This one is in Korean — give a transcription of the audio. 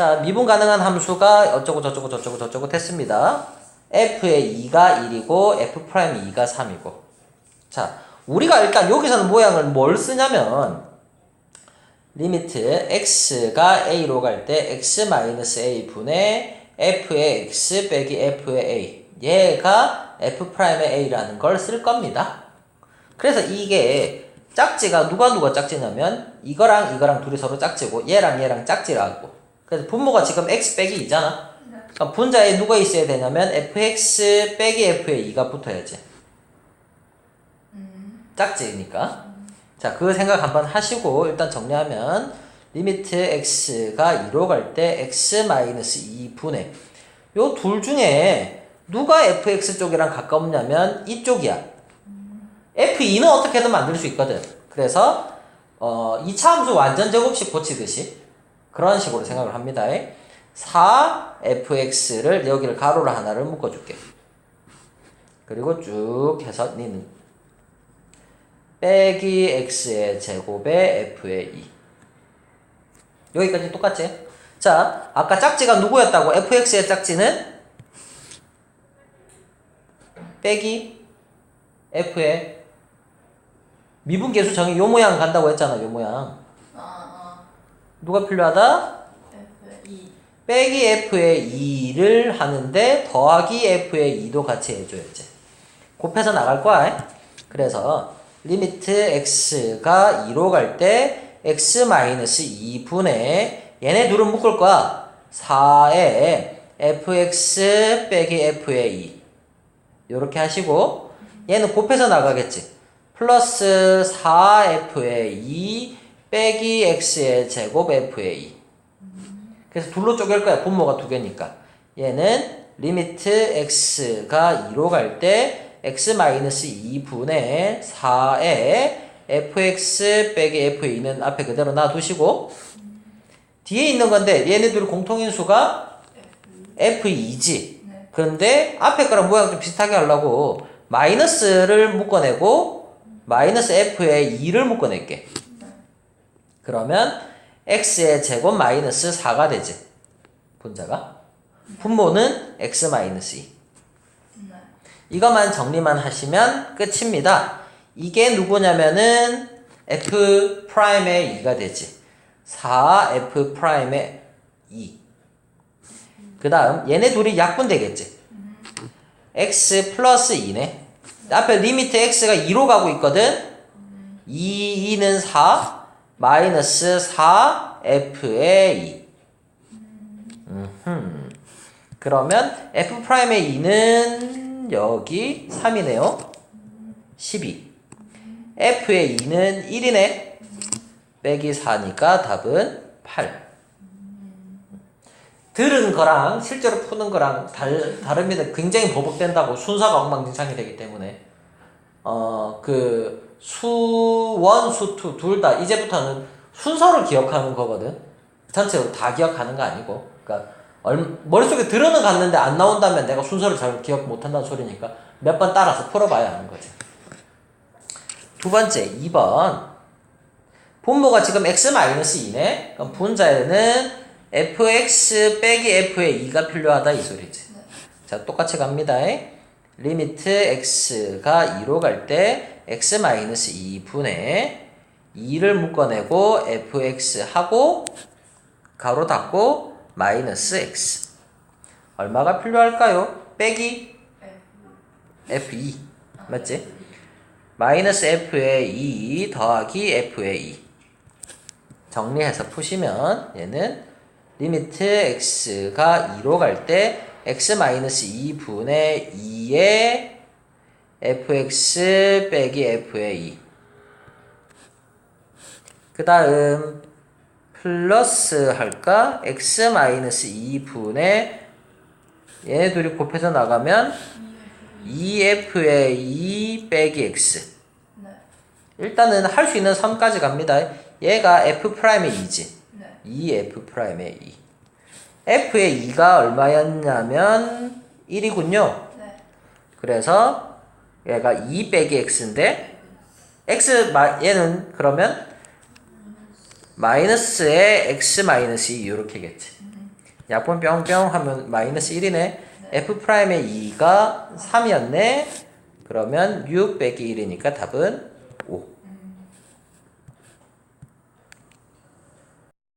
자, 미분 가능한 함수가 어쩌고 저쩌고 저쩌고 저쩌고 됐습니다. f의 2가 1이고 f 프라임 2가 3이고. 자, 우리가 일단 여기서는 모양을 뭘 쓰냐면 리미트 x가 a로 갈 때 x-a 분의 f의 x 빼기 f의 a 얘가 f 프라임의 a라는 걸 쓸 겁니다. 그래서 이게 짝지가 누가 누가 짝지냐면 이거랑 이거랑 둘이 서로 짝지고 얘랑 얘랑 짝지라고. 그래서 분모가 지금 x 빼기 2잖아. 그럼 분자에 누가 있어야 되냐면 fx 빼기 f의 2가 붙어야지. 짝지니까. 자, 그 생각 한번 하시고 일단 정리하면 리미트 x가 2로 갈 때 x-2분의 요 둘 중에 누가 fx 쪽이랑 가까웠냐면 이쪽이야. f2는 어떻게든 만들 수 있거든. 그래서 어, 2차 함수 완전 제곱식 고치듯이 그런 식으로 생각을 합니다. 4fx를 여기를 가로로 하나를 묶어줄게. 그리고 쭉 해서 니는 빼기 x의 제곱에 f의 2 여기까지 똑같지? 자, 아까 짝지가 누구였다고? fx의 짝지는 빼기 f의 미분계수 정의 요 모양 간다고 했잖아, 요 모양. 아, 누가 필요하다? 아, F, E. 빼기 f의 2를 하는데 더하기 f의 2도 같이 해줘야지. 곱해서 나갈 거야. 그래서 리미트 x가 2로 갈 때 x-2분의 얘네 둘은 묶을 거야. 4에 fx 빼기 f의 2 요렇게 하시고 얘는 곱해서 나가겠지. 플러스 4f의 2 빼기 x의 제곱 2 그래서 둘로 쪼갤 거야. 분모가 두 개니까. 얘는 리미트 x가 2로 갈 때 x-2분의 4에 fx 빼기 f의 2는 앞에 그대로 놔두시고 뒤에 있는 건데 얘네들 공통인수가 f2지. 네. 그런데 앞에 거랑 모양 좀 비슷하게 하려고 마이너스를 묶어내고 마이너스 f의 2를 묶어낼게. 그러면 x의 제곱 마이너스 4가 되지. 분자가. 분모는 x 마이너스 2. 네. 이것만 정리만 하시면 끝입니다. 이게 누구냐면은 f 프라임의 2가 되지. 4 f 프라임의 2. 그 다음 얘네 둘이 약분 되겠지. x 플러스 2네. 앞에 리미트 x가 2로 가고 있거든. 2, 2는 4, 마이너스 4 f의 2. 음흠. 그러면 f 프라임의 2는 여기 3이네요. 12. f의 2는 1이네. 빼기 4니까 답은 8. 들은 거랑 실제로 푸는 거랑 달, 다릅니다. 굉장히 버벅된다고 순서가 엉망진창이 되기 때문에 어 그 수원 수투 둘 다 이제부터는 순서를 기억하는 거거든. 전체로 다 기억하는 거 아니고 그러니까 얼, 머릿속에 들어는 갔는데 안 나온다면 내가 순서를 잘 기억 못 한다는 소리니까 몇 번 따라서 풀어봐야 하는 거지. 두 번째 2번 분모가 지금 x-2네. 그럼 분자에는 fx 빼기 f의 2가 필요하다 이 소리지. 자, 똑같이 갑니다. 리미트 x가 2로 갈 때 x-2분의 2를 묶어내고 fx 하고 가로 닫고 마이너스 x. 얼마가 필요할까요? 빼기 F. f2. 맞지? 마이너스 f의 2 더하기 f의 2. 정리해서 푸시면 얘는 리미트 x가 2로 갈 때 x-2분의 2의 fx 빼기 f의 2. 그 다음 플러스 할까? x-2분의 얘네 둘이 곱해서 나가면 2f의 2 빼기 x. 네. 일단은 할 수 있는 선까지 갑니다. 얘가 f 프라임의 2지. 네. 2f 프라임의 2. F의 2가 얼마였냐면 1이군요. 네. 그래서 얘가 2 빼기 x인데 x 마, 얘는 그러면 마이너스에 x 마이너스 2 이렇게겠지. 약분 뿅뿅 하면 마이너스 1이네. f 프라임의 2가 3이었네. 그러면 6 빼기 1이니까 답은 5.